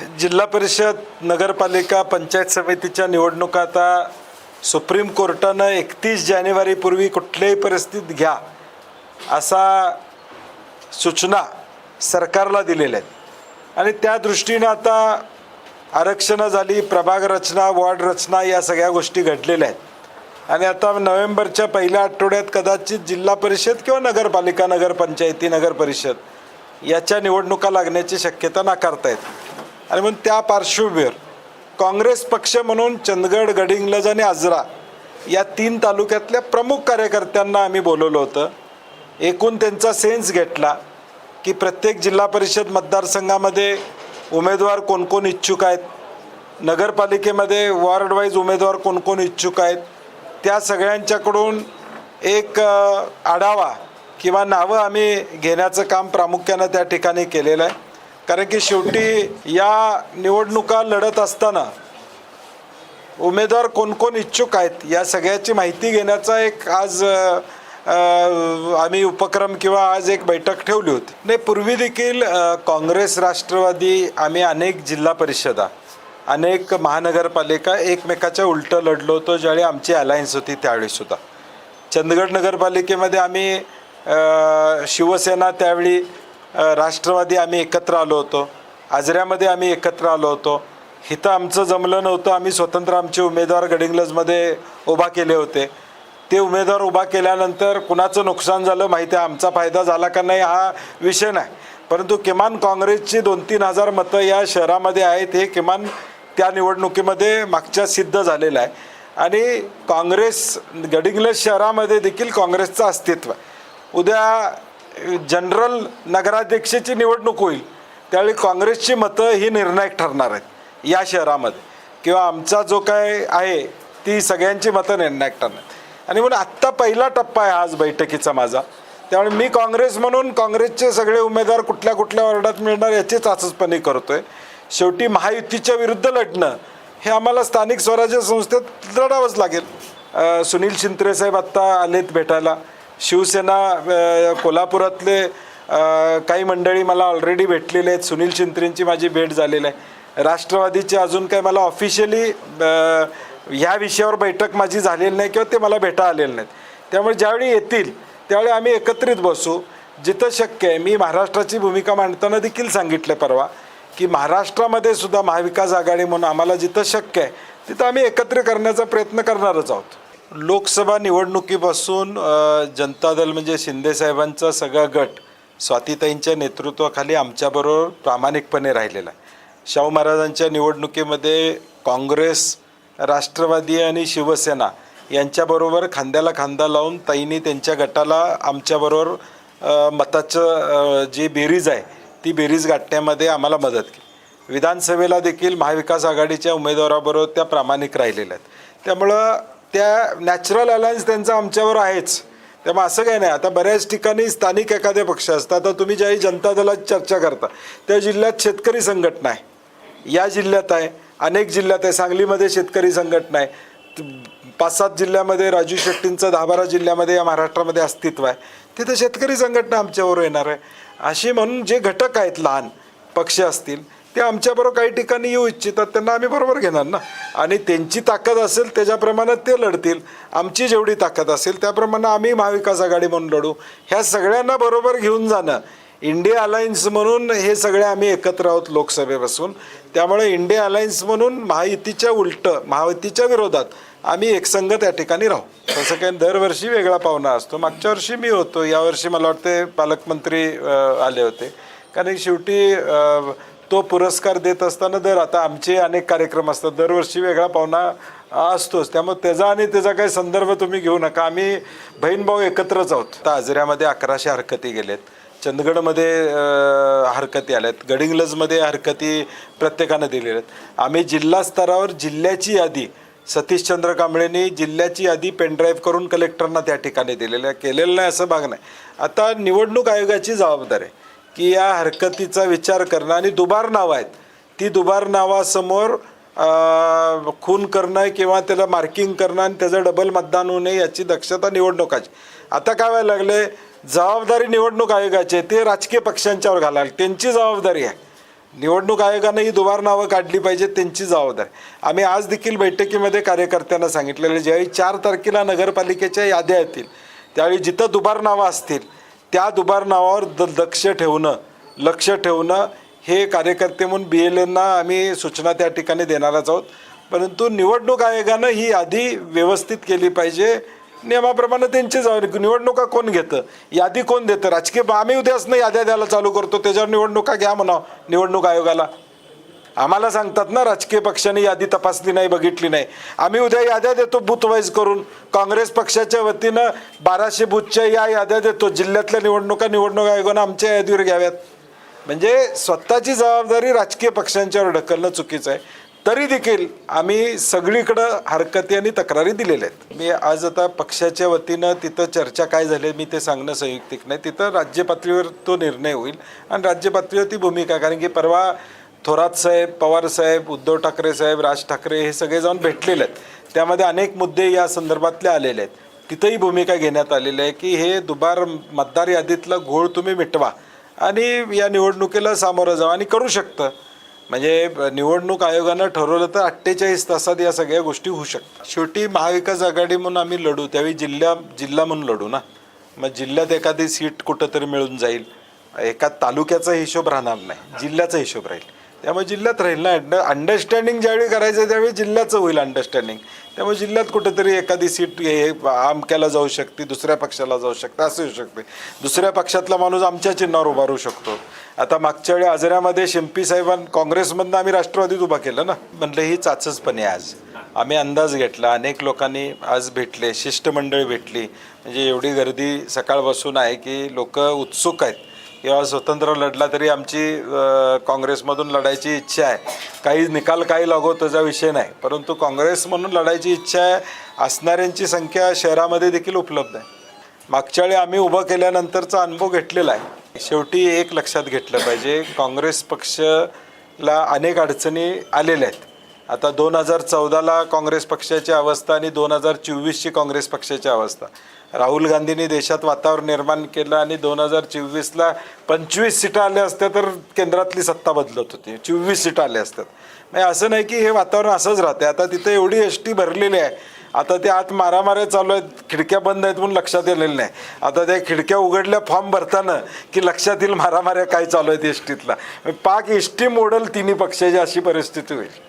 जिल्हा परिषद नगरपालिका पंचायत समितीच्या निवडणुका आता सुप्रीम कोर्टानं एकतीस जानेवारीपूर्वी कुठल्याही परिस्थितीत घ्या असा सूचना सरकारला दिलेल्या आहेत. आणि त्या दृष्टीनं आता आरक्षणं झाली प्रभाग रचना वॉर्ड रचना या सगळ्या गोष्टी घडलेल्या आहेत. आणि आता नोव्हेंबरच्या पहिल्या आठवड्यात कदाचित जिल्हा परिषद किंवा नगरपालिका नगरपंचायती नगर परिषद याच्या निवडणुका लागण्याची शक्यता नाकारता येत. आणि म्हणून त्या पार्श्वभूमीवर काँग्रेस पक्ष म्हणून चंदगड गडिंग्लज आणि आजरा या तीन तालुक्यातल्या प्रमुख कार्यकर्त्यांना आम्ही बोलवलं होतं. एकूण त्यांचा सेन्स घेतला की प्रत्येक जिल्हा परिषद मतदारसंघामध्ये उमेदवार कोण कोण इच्छुक आहेत? नगरपालिकेमध्ये वॉर्डवाईज उमेदवार कोण कोण इच्छुक आहेत? त्या सगळ्यांच्याकडून एक आढावा किंवा नावं आम्ही घेण्याचं काम प्रामुख्यानं त्या ठिकाणी केलेलं आहे. कारण की शेवटी या निवडणुका लढत असताना उमेदवार कोण कोण इच्छुक आहेत या सगळ्याची माहिती घेण्याचा एक आज आम्ही उपक्रम किंवा आज एक बैठक ठेवली होती. नाही पूर्वी देखील काँग्रेस राष्ट्रवादी आम्ही अनेक जिल्हा परिषदा अनेक महानगरपालिका एकमेकाच्या उलटं लढलो होतो ज्यावेळी आमची अलायन्स होती त्यावेळीसुद्धा चंदगड नगरपालिकेमध्ये आम्ही शिवसेना त्यावेळी राष्ट्रवादी आम्ही एकत्र आलो होतो. आजऱ्यामध्ये आम्ही एकत्र आलो होतो. इथं आमचं जमलं नव्हतं. आम्ही स्वतंत्र आमचे उमेदवार गडिंग्लजमध्ये उभा केले होते. ते उमेदवार उभा केल्यानंतर कुणाचं नुकसान झालं माहिती आहे? आमचा फायदा झाला का नाही हा विषय नाही. परंतु किमान काँग्रेसची दोन तीन हजार मतं या शहरामध्ये आहेत हे किमान त्या निवडणुकीमध्ये मागच्या सिद्ध झालेलं आहे. आणि काँग्रेस गडिंग्लज शहरामध्ये देखील काँग्रेसचं अस्तित्व. उद्या जनरल नगराध्यक्षाची निवडणूक होईल त्यावेळी काँग्रेसची मतं ही निर्णायक ठरणार आहेत या शहरामध्ये. किंवा आमचा जो काय आहे ती सगळ्यांची मतं निर्णायक ठरणार. आणि म्हणून आत्ता पहिला टप्पा आहे आज बैठकीचा माझा. त्यामुळे मी काँग्रेस म्हणून काँग्रेसचे सगळे उमेदवार कुठल्या कुठल्या वॉर्डात मिळणार याची चाचपणी करतोय. शेवटी महायुतीच्या विरुद्ध लढणं हे आम्हाला स्थानिक स्वराज्य संस्थेत लढावंच लागेल. सुनील शिंत्रे साहेब आत्ता आलेत भेटायला. शिवसेना कोल्हापुरातले काही मंडळी मला ऑलरेडी भेटलेले आहेत. सुनील शिंत्रेंची माझी भेट झालेली आहे. राष्ट्रवादीचे अजून काही मला ऑफिशियली ह्या विषयावर बैठक माझी झालेली नाही किंवा ते मला भेटा आलेले नाहीत. त्यामुळे ज्यावेळी येतील त्यावेळी आम्ही एकत्रित बसू. जिथं शक्य आहे मी महाराष्ट्राची भूमिका मांडताना देखील सांगितलं परवा की महाराष्ट्रामध्ये सुद्धा महाविकास आघाडी म्हणून आम्हाला जिथं शक्य आहे तिथं आम्ही एकत्र करण्याचा प्रयत्न करणारच आहोत. लोकसभा निवडणुकीपासून जनता दल म्हणजे शिंदेसाहेबांचा सगळा गट स्वातीताईंच्या नेतृत्वाखाली आमच्याबरोबर प्रामाणिकपणे राहिलेला आहे. शाहू महाराजांच्या निवडणुकीमध्ये काँग्रेस राष्ट्रवादी आणि शिवसेना यांच्याबरोबर खांद्याला खांदा लावून ताईंनी त्यांच्या गटाला आमच्याबरोबर मताचं जी बेरीज आहे ती बेरीज गाठण्यामध्ये आम्हाला मदत केली. विधानसभेला देखील महाविकास आघाडीच्या उमेदवाराबरोबर त्या प्रामाणिक राहिलेल्या आहेत. त्यामुळं त्या नॅचरल अलायन्स त्यांचा आमच्यावर आहेच. त्यामुळे असं काही नाही. आता बऱ्याच ठिकाणी स्थानिक एखादे पक्ष असतात. आता तुम्ही ज्याही जनता दलात चर्चा करता त्या जिल्ह्यात शेतकरी संघटना आहे. या जिल्ह्यात आहे अनेक जिल्ह्यात आहे. सांगलीमध्ये शेतकरी संघटना आहे. पाच सात जिल्ह्यामध्ये राजू शेट्टींचं दहा बारा जिल्ह्यामध्ये या महाराष्ट्रामध्ये अस्तित्व आहे. तिथं शेतकरी संघटना आमच्यावर येणार आहे. अशी म्हणून जे घटक आहेत लहान पक्ष असतील ते आमच्याबरोबर काही ठिकाणी येऊ इच्छितात त्यांना आम्ही बरोबर घेणार ना. आणि त्यांची ताकद असेल त्याच्याप्रमाणे ते लढतील. आमची जेवढी ताकद असेल त्याप्रमाणे आम्ही महाविकास आघाडी म्हणून लढू. ह्या सगळ्यांना बरोबर घेऊन जाणं. इंडिया अलायन्स म्हणून हे सगळे आम्ही एकत्र आहोत लोकसभेपासून. त्यामुळे इंडिया अलायन्स म्हणून महायुतीच्या उलटं महायुतीच्या विरोधात आम्ही एकसंघ त्या ठिकाणी राहू. तसं काही दरवर्षी वेगळा पाहुणा असतो. मागच्या वर्षी मी होतो. यावर्षी मला वाटते पालकमंत्री आले होते. कारण शेवटी तो पुरस्कार देत असताना दर आता आमचे अनेक कार्यक्रम असतात दरवर्षी वेगळा पाहुणा असतोच. त्यामुळे त्याचा आणि त्याचा काही संदर्भ तुम्ही घेऊ नका. आम्ही बहीण भाऊ एकत्रच आहोत. आता आजऱ्यामध्ये अकराशे हरकती गेलेत. चंदगडमध्ये हरकती आल्या आहेत गडिंग्लजमध्ये हरकती प्रत्येकानं दिलेल्या आहेत. आम्ही जिल्हा स्तरावर जिल्ह्याची यादी सतीशचंद्र कांबळेंनी जिल्ह्याची यादी पेनड्राईव्ह करून कलेक्टरना त्या ठिकाणी दिलेल्या केलेलं नाही असं भाग नाही. आता निवडणूक आयोगाची जबाबदारी आहे. की या हरकतीचा विचार करणं. आणि दुबार नावं आहेत. ती दुबार नावासमोर खून करणं किंवा त्याला मार्किंग करणं आणि त्याचं डबल मतदान होऊ नये याची दक्षता निवडणुकाची. आता काय व्हायला लागले जबाबदारी निवडणूक आयोगाची आहे. ते राजकीय पक्षांच्यावर घालायला त्यांची जबाबदारी आहे. निवडणूक आयोगानं ही दुबार नावं काढली पाहिजेत. त्यांची जबाबदारी. आम्ही आज देखील बैठकीमध्ये कार्यकर्त्यांना सांगितलेलं ज्यावेळी चार तारखेला नगरपालिकेच्या याद्या येतील त्यावेळी जिथं दुबार नावं असतील त्या दुबार नावावर द लक्ष ठेवणं लक्ष ठेवणं हे कार्यकर्ते म्हणून बी एल एनना आम्ही सूचना त्या ठिकाणी देणारच आहोत. परंतु निवडणूक आयोगानं ही यादी व्यवस्थित केली पाहिजे. नियमाप्रमाणे त्यांची जबाबदारी निवडणुका कोण घेतं? यादी कोण देतं? राजकीय आम्ही उद्याच याद्या द्यायला चालू करतो. त्याच्यावर निवडणुका घ्या म्हणा निवडणूक आयोगाला. आम्हाला सांगतात ना राजकीय पक्षाने यादी तपासली नाही बघितली नाही. आम्ही उद्या याद्या देतो बूथवाईज करून. काँग्रेस पक्षाच्या वतीनं बाराशे बूथच्या या याद्या देतो. जिल्ह्यातल्या निवडणुका निवडणूक आयोगानं आमच्या यादीवर घ्याव्यात. म्हणजे स्वतःची जबाबदारी राजकीय पक्षांच्यावर ढकलणं चुकीचं आहे. तरी देखील आम्ही सगळीकडं हरकती आणि तक्रारी दिलेल्या आहेत. मी आज आता पक्षाच्या वतीनं तिथं चर्चा काय झाली मी ते सांगणं संयुक्तिक नाही. तिथं राज्य पातळीवर तो निर्णय होईल. आणि राज्य पातळीवर ती भूमिका कारण की परवा थोरात साहेब पवार साहेब उद्धव ठाकरे साहेब राज ठाकरे हे सगळे जाऊन भेटलेले आहेत. त्यामध्ये अनेक मुद्दे या संदर्भातले आलेले आहेत. तिथंही भूमिका घेण्यात आलेली आहे की हे दुबार मतदार यादीतला घोळ तुम्ही मिटवा आणि या निवडणुकीला सामोरं जावं आणि करू शकतं. म्हणजे निवडणूक आयोगानं ठरवलं तर अठ्ठेचाळीस तासात या सगळ्या गोष्टी होऊ शकतात. शेवटी महाविकास आघाडी म्हणून आम्ही लढू त्यावेळी जिल्हा जिल्हा म्हणून लढू ना. मग जिल्ह्यात एखादी सीट कुठंतरी मिळून जाईल. एका तालुक्याचा हिशोब राहणार नाही जिल्ह्याचा हिशोब राहील. त्यामुळे जिल्ह्यात राहील ना. अंड अंडरस्टँडिंग ज्यावेळी करायचं त्यावेळी जिल्ह्याचं होईल अंडरस्टँडिंग त्यामुळे जिल्ह्यात कुठेतरी एखादी सीट हे आमक्याला जाऊ शकते दुसऱ्या पक्षाला जाऊ शकते असं होऊ शकते. दुसऱ्या पक्षातला माणूस आमच्या चिन्हावर उभा शकतो. आता मागच्या वेळी आजऱ्यामध्ये शिंपी साहेबां काँग्रेसमधनं आम्ही राष्ट्रवादीत उभा केलं ना. म्हटलं ही चाचसपणे आज. आम्ही अंदाज घेतला. अनेक लोकांनी आज भेटले शिष्टमंडळ भेटली. म्हणजे एवढी गर्दी सकाळपासून आहे की लोक उत्सुक आहेत. किंवा स्वतंत्र लढला तरी आमची काँग्रेसमधून लढायची इच्छा आहे. काही निकाल काही लागो त्याचा विषय नाही. परंतु काँग्रेस म्हणून लढायची इच्छा आहे असणाऱ्यांची संख्या शहरामध्ये देखील उपलब्ध आहे. मागच्या वेळी आम्ही उभं केल्यानंतरचा अनुभव घेतलेला आहे. शेवटी एक लक्षात घेतलं पाहिजे काँग्रेस पक्षला अनेक अडचणी आलेल्या आहेत. आता दोन हजार चौदाला काँग्रेस पक्षाची अवस्था आणि दोन हजार चोवीसची काँग्रेस पक्षाची अवस्था. राहुल गांधींनी देशात वातावरण निर्माण केलं आणि दोन हजार चोवीसला पंचवीस सीटं आल्या असत्या तर केंद्रातली सत्ता बदलत होती. चोवीस सीटा आल्या असतात. म्हणजे असं नाही की हे वातावरण असंच राहते आता तिथे एवढी एस टी भरलेली आहे. आता ते आत मारामाऱ्या चालू आहेत. खिडक्या बंद आहेत म्हणून लक्षात येलेलं नाही. आता त्या खिडक्या उघडल्या फॉर्म भरताना की लक्षात येईल मारामाऱ्या काय चालू आहेत एस टीतला म्हणजे पाक एस टी मॉडल तिन्ही पक्षाची अशी परिस्थिती होईल.